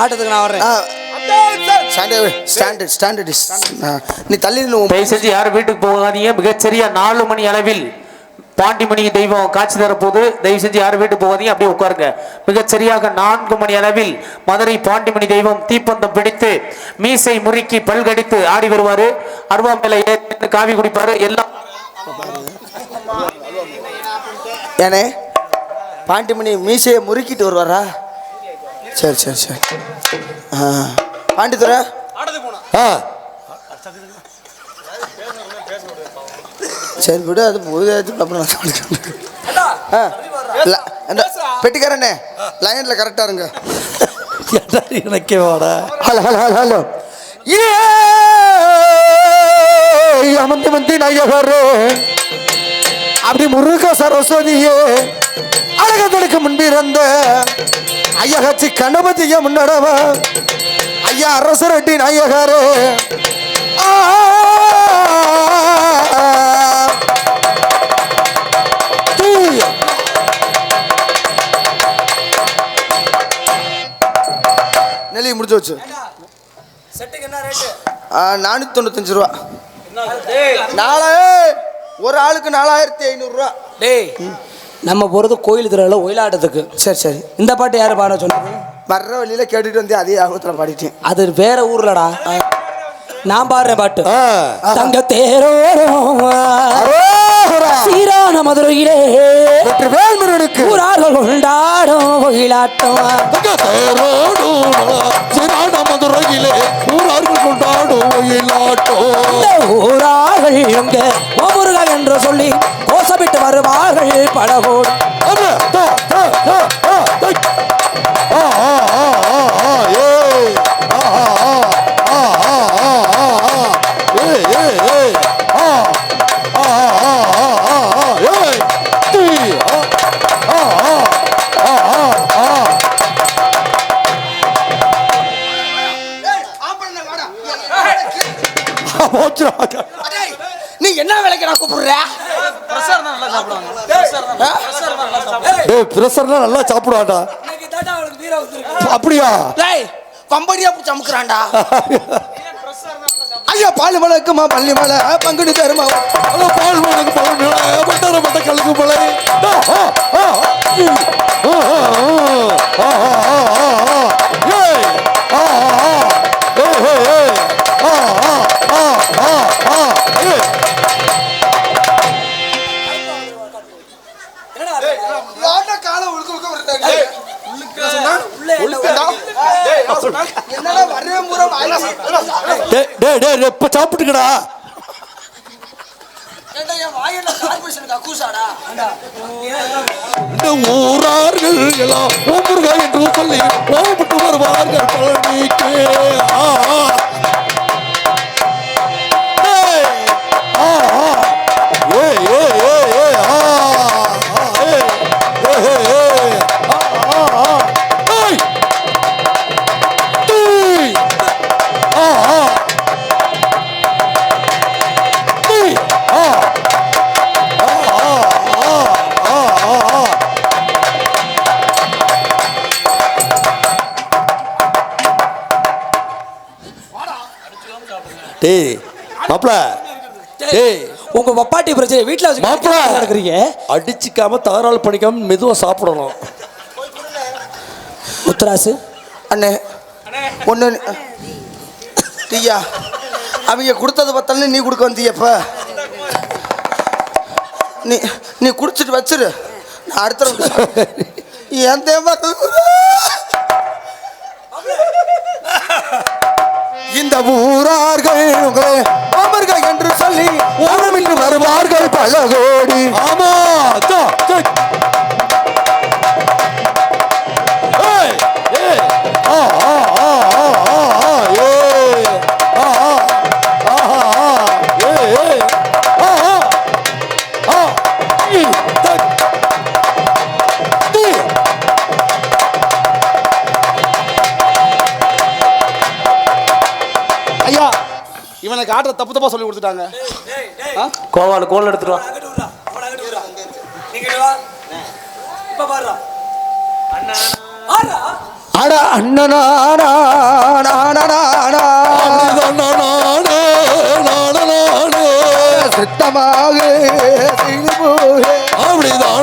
ஆட்டத்துக்கு நான் வர்றேன். ஸ்டாண்டர்ட் ஸ்டாண்டர்ட் நீ தள்ளி. தயவு செஞ்சு யாரும் வீட்டுக்கு போகாதீங்க. மிகச்சரியா நாலு மணி அளவில் பாண்டிமணி தெய்வம் காட்சி தரப்போது தயவு செஞ்சு யாரும் வீட்டுக்கு போகாதீங்க. அப்படியே உட்காருங்க. மிகச்சரியாக நான்கு மணி அளவில் மதுரை பாண்டிமணி தெய்வம் தீப்பந்தம் பிடித்து மீசை முறுக்கி பல்கடித்து ஆடி வருவாரு. அருவா மேல ஏறிட்டு காவி குடிப்பாரு. எல்லாம் ஏனே பாண்டிமணி மீசையை முறுக்கிட்டு வருவாரா? சரி சரி சரி. ஆ. பாண்டித்துறை ஆ. சரி விடு அது பெட்டிக்காரண்ணே லைனில் கரெக்டாக இருங்க. எனக்கே வாடா. Hello hello hello hello. ஏ அமர்ந்து வந்து நாயகரே அப்படி முருக சரஸ்வதியே அழகதனுக்கு முன்பிருந்த ஐயா கட்சி கணபதிய முன்னடவ? ஐயா அரசரட்டி நாயகரே. நெல்லி முடிஞ்சு வச்சு. நானூற்றி தொண்ணூத்தஞ்சு ரூபா. நாலு ஒரு ஆளுக்கு நாலாயிரத்தி ஐநூறுரூவா டேய். நம்ம போகிறது கோயில் திருவிழா ஒயிலாட்டத்துக்கு. சரி சரி. இந்த பாட்டு யார் பாட சொன்னது? வர்ற வழியில கேட்டுட்டு வந்து அதே ஆகத்தில் பாடிட்டேன். அது வேற ஊர்லடா. நான் பாடுறேன் பாட்டு. தங்க தேரோரும் சீரான மதுரையிலே. வேல்முருகனுக்கு. ஊரார்கள் கொண்டாடும் ஒயிலாட்டம் மதுரையிலே ஊரார்கள் கொண்டாடும் ஒயிலாட்டம் ஊரார்கள் எங்க ஓமுருகா என்று சொல்லி கோசமிட்டு வருவார்கள் படகோடு நீ என்ன வேலைக்கு நான் கூப்பிடுற? பிரசர்னா நல்லா சாப்பிடுவாடா அப்படியா? டேய் பம்படியா பூச்சி அமுக்குறான்டா. ஐயா பால் மலைக்குமா பள்ளி மலை. பங்குனி தருமா பால் மணக்கு பழம் பட்டர பட்ட கலக்கு மலை டேய் டேய் எப்ப சாப்பிட்டுக்கடா. இந்த ஊரார்கள் எல்லாம் ஓமுருகா என்று சொல்லி ஓம்பட்டு வருவார்கள் பழனிக்கு. டேய் மாப்ள டேய் உங்க பப்பாட்டி பிரச்சனை வீட்டுல வச்சு மாப்பிள. நடக்கிறீங்க? அடிச்சுக்காம தகராறு பண்ணிக்காம மெதுவா சாப்பிடணும். முத்துராசு. அண்ணே ஒன்று டீயா அவங்க கொடுத்தது பத்தல நீ கொடுக்க வந்தியப்ப நீ நீ குடிச்சிட்டு வச்சிரு. நான் அடுத்த என் தேவா? இந்த ஊரார்கள் உங்களை அமர்கள் என்று சொல்லி ஓரமிட்டு வருவார்கள் பல கோடி. ஆமா ஆட்ட தப்பு தப்பா சொல்லி கொடுத்துட்டாங்க. கோவால் கோல் எடுத்துட்டு வா. அட அண்ணனா சித்தமாக அப்படிதான.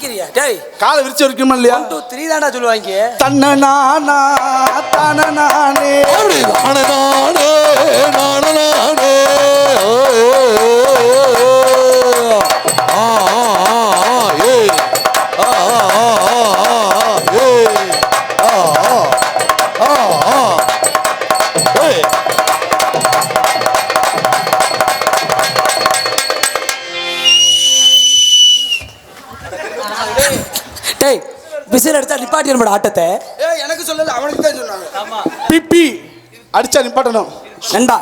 இருக்கிறியா டேய் காலை விரிச்சு விரிக்கணுமா இல்லையா? ஒன் டூ த்ரீ தான்டா சொல்லுவாங்க. தன்ன நானா தன நானே நானே நான நிப்பாட்டி நம்மளோட ஆட்டத்தை. ஏ எனக்கு சொல்லல அவனுக்கு தான் சொன்னாங்க. பிப்பி அடிச்சா நிப்பாட்டணும். நண்பா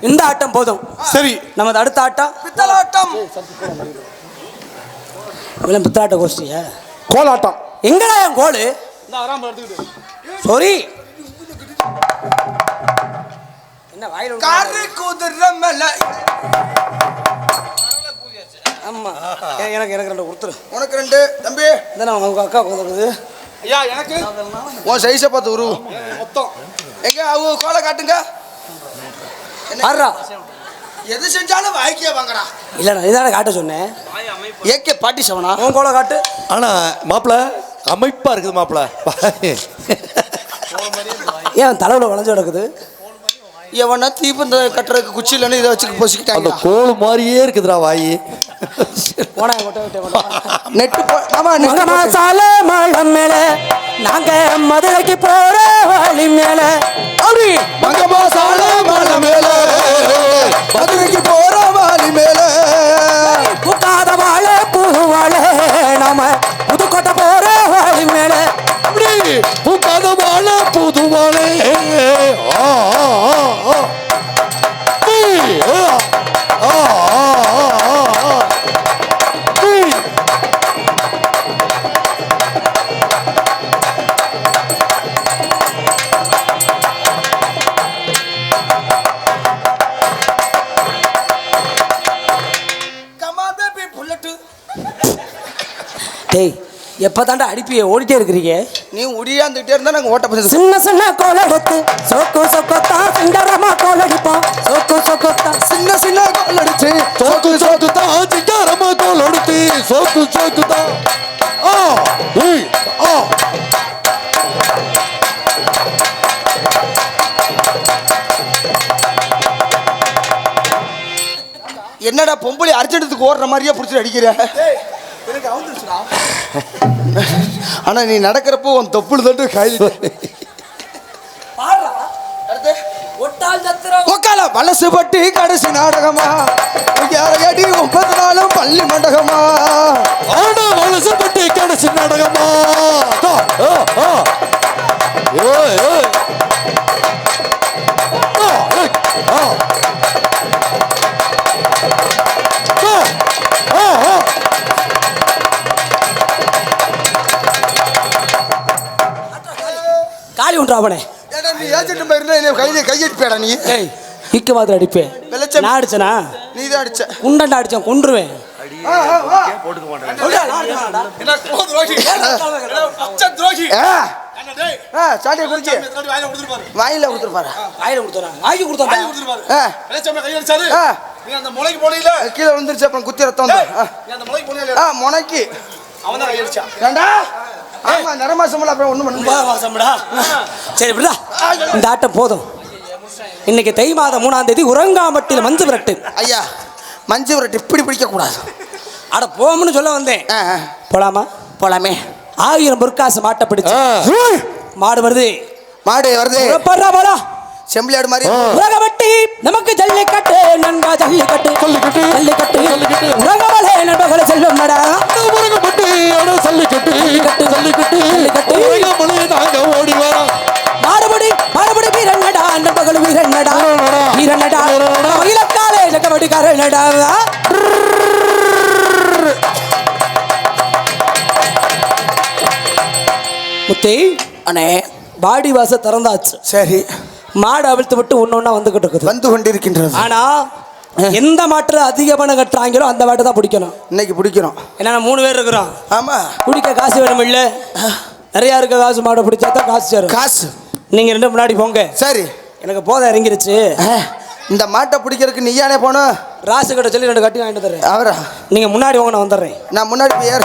இந்த ஆட்டம் போதும். சரி. நமது அடுத்த ஆட்டம். பித்தலாட்டம் இவ்வளோ பித்தாட்ட கோஷ்டியா? கோலாட்டம் எங்கடா என் கோலு? சாரி. என்ன வாயில காரு குதிரை மேல. ஆமா. எ- எனக்கு எனக்கு ரெண்டு கொடுத்துரு. உனக்கு ரெண்டு. தம்பி. இதானே உங்க அக்கா கொடுக்குறது ஐயா எனக்கு உன் சைஸை பார்த்து உருவு. மொத்தம். எங்க அவங்க கோலை காட்டுங்க. எது செஞ்சாலும் வாய்க்கே வாங்கடா. இல்லைண்ணா இதான காட்ட சொன்னேன். ஏகே பாட்டி சவனா? உன் கோலை காட்டு. ஆனா மாப்பிள அமைப்பா இருக்குது மாப்பிள. ஏன் தலைவில் வளைஞ்சு கிடக்குது? எவனா தீபந்த கட்டுறதுக்கு குச்சி இல்லைன்னு இதை வச்சு அந்த பொசிக்கிட்டாங்க கோல் மாதிரியே இருக்குதுடா வாயி. விட்டு நெட்டு ஆமா நெட்டு மேல நாங்க மதுரைக்கு போற வழி மேல. அப்படி மங்கமாசால மலை மேல. மதுரை எப்போ தாண்டா அடிப்பிய ஓடிட்டே இருக்கிறீங்க? நீ உடியாந்துட்டே இருந்தா நாங்க ஓட்ட பஞ்சது சின்ன சின்ன கோலை எடுத்து சொக்கு சொக்கத்தா சிங்கரமா கோலடிப்போம். சொக்கு சொக்கத்தா சின்ன சின்ன கோல் அடிச்சு சோக்கு சோக்கு தான் சிங்காரமா தோல் எடுத்து சோக்கு சோக்கு தான் ஆ ஆ. என்னடா பொம்பளை அர்ஜென்ட்டுக்கு ஓடுற மாதிரியே பிடிச்சி அடிக்கிற? ஆனா நீ நடக்கிறப்போ உன் தொப்புள் தட்டு கையில் ஒட்டால் சத்திரம். உக்கால வலசு பட்டி கடைசி நாடகமா? அடி ஒன்பது நாளும் பள்ளி மண்டகமா? ஆனா வலசப்பட்டு கடைசி நாடகமா? அவனே. ஏடா நீ ஏஜென்ட் இருந்தா என்ன கையில கையெடுப்பேடா நீ? ஏய் இக்கு மாதிரி அடிப்பேன் வெளிச்சம். நான் அடிச்சனா? நீ தான் அடிச்ச. குண்டண்டா அடிச்சேன் கொன்றுவேன். சாட்டியை குறிச்சு எத்தனை வாயில கொடுத்துருப்பாரு வாயில கொடுத்துருப்பாரு? வாயில கொடுத்தா வாங்கி அந்த முளைக்கு கீழே விழுந்துருச்சு அப்புறம் குத்தி ரத்தம் வந்து. ஆ, நீ அந்த முளைக்கு அவன் தான் ஆமா நிறமாசமெல்லாம் அப்புறம் ஒண்ணும் பண்ண மாசம்டா சரி விடா இந்த ஆட்டம் போதும். இன்னைக்கு தை மாதம் மூணாம் தேதி உறங்காமட்டில் மஞ்சு விரட்டு. ஐயா மஞ்சு விரட்டு இப்படி பிடிக்க கூடாது அட போம்னு சொல்ல வந்தேன். போலாமா? போலாமே. ஆயிரம் பொற்காசு மாட்ட பிடிச்சு. மாடு வருது. மாடு வருது. புறப்படுறா போடா செம்பிளியாடு மாதிரி. உலகவட்டி நமக்கு ஜல்லிக்கட்டு நண்பா ஜல்லிக்கட்டு. ஜல்லிக்கட்டு. ஜல்லிக்கட்டு. ஜல்லிக்கட்டு. கேளடாவா முத்தி அண்ணே பாடி வாச திறந்தாச்சு. சரி. மாடு அவிழ்த்து விட்டு ஒன்றா வந்துகிட்டு இருக்குது. வந்து கொண்டிருக்கின்றது. ஆனா எந்த மாட்டுல அதிக பணம் கட்டுறாங்களோ அந்த மாட்டை தான் பிடிக்கணும். இன்னைக்கு பிடிக்கிறோம். ஏன்னா மூணு பேர் இருக்கிறோம். ஆமா. குடிக்க காசு வேணும் இல்ல? நிறைய இருக்க காசு மாடை பிடிச்சா தான் காசு சேரும். காசு. நீங்க ரெண்டு முன்னாடி போங்க. சரி. எனக்கு போதை இறங்கிருச்சு. இந்த மாட்டை பிடிக்கிறதுக்கு நீயானே போனோம் ராசு கிட்ட சொல்லி ரெண்டு கட்டி வாங்கிட்டு தரேன் அவரா? நீங்க முன்னாடி போங்க நான் வந்துடுறேன். நான் முன்னாடி போய் ஏறு.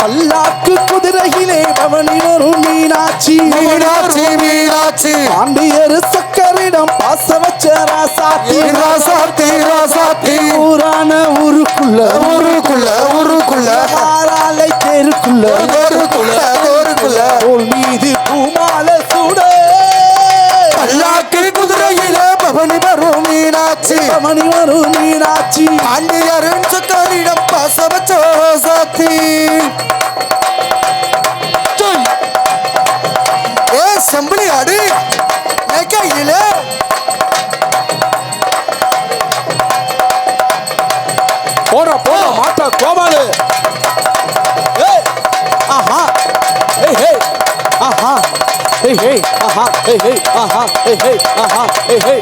பல்லாக்கு குதிரையிலே பவனி வரும் மீனாட்சி. மீனாட்சி மீனாட்சி. பாண்டியர் சக்கரிடம் பாச வச்ச ராசாத்தி. ராசாத்தி ராசாத்தி? ஊரான ஊருக்குள்ள. ஊருக்குள்ள ஊருக்குள்ள. ஆறாலை தெருக்குள்ள. மீனாட்சி பவனி வரும் மீனாட்சி பாண்டியரின் சக்கரிடம் பாசவச்ச ராசாத்தி ஏ செம்பளி அடி கையில போடா போடா மாட்டா கோபாலு ஏய் ஆஹா ஏய் ஹே ஆஹா ஏய் ஹே ஆஹா ஏய் ஹே ஆஹா ஏய் ஹே ஆஹா ஏய் ஹே